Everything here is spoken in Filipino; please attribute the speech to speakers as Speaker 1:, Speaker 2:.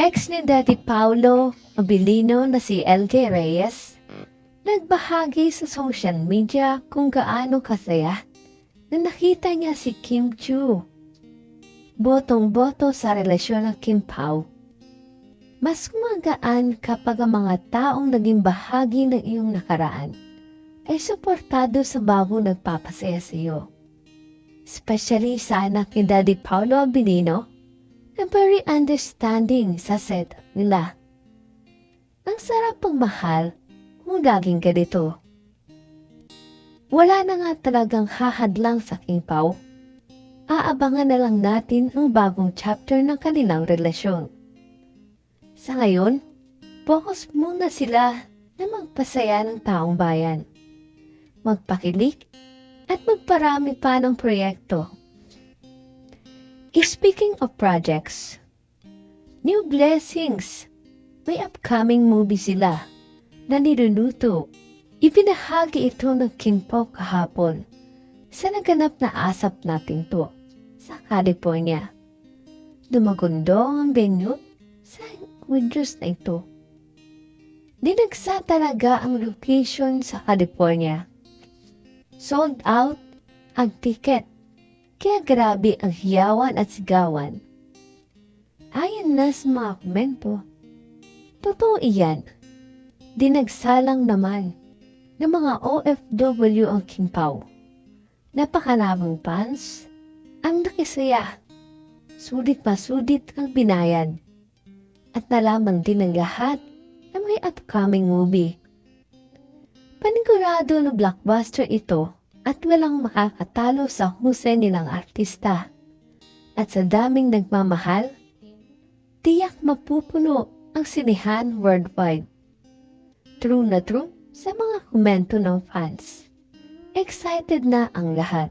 Speaker 1: Ex ni Daddy Paulo Abilino na si LJ Reyes, nagbahagi sa social media kung gaano kasaya na nakita niya si Kim Chu. Botong-boto sa relasyon ng Kim Pao. Mas magaan kapag ang mga taong naging bahagi ng iyong nakaraan ay suportado sa bagong nagpapasaya sa iyo. Especially sa anak ni Daddy Paulo Abilino na very understanding sa setup nila. Ang sarap pang mahal kung laging ganito. Wala na nga talagang hahadlang sa King Pao. Aabangan na lang natin ang bagong chapter ng kanilang relasyon. Sa ngayon, focus muna sila na magpasaya ng taong bayan. Magpakilik at magparami pa ng proyekto. Speaking of projects, New Blessings, may upcoming movie sila na niluluto. Ibinahagi ito ng King Pao kahapon sa naganap na asap natin to sa California. Dumagundong ang venue sa Windrose na ito. Dinagsa talaga ang location sa California. Sold out ang ticket. Kaya grabe ang hiyawan at sigawan. Ayon na sa mga komento, totoo iyan. Dinagsalang naman ng mga OFW ang King Pao. Napakaraming fans ang nakisaya. Sulit pa sulit ang binayan. At nalaman din ng lahat na may upcoming movie. Panigurado na blockbuster ito at walang makakatalo sa husay nilang artista. At sa daming nagmamahal, tiyak mapupuno ang sinihan worldwide. True na true sa mga komento ng fans. Excited na ang lahat.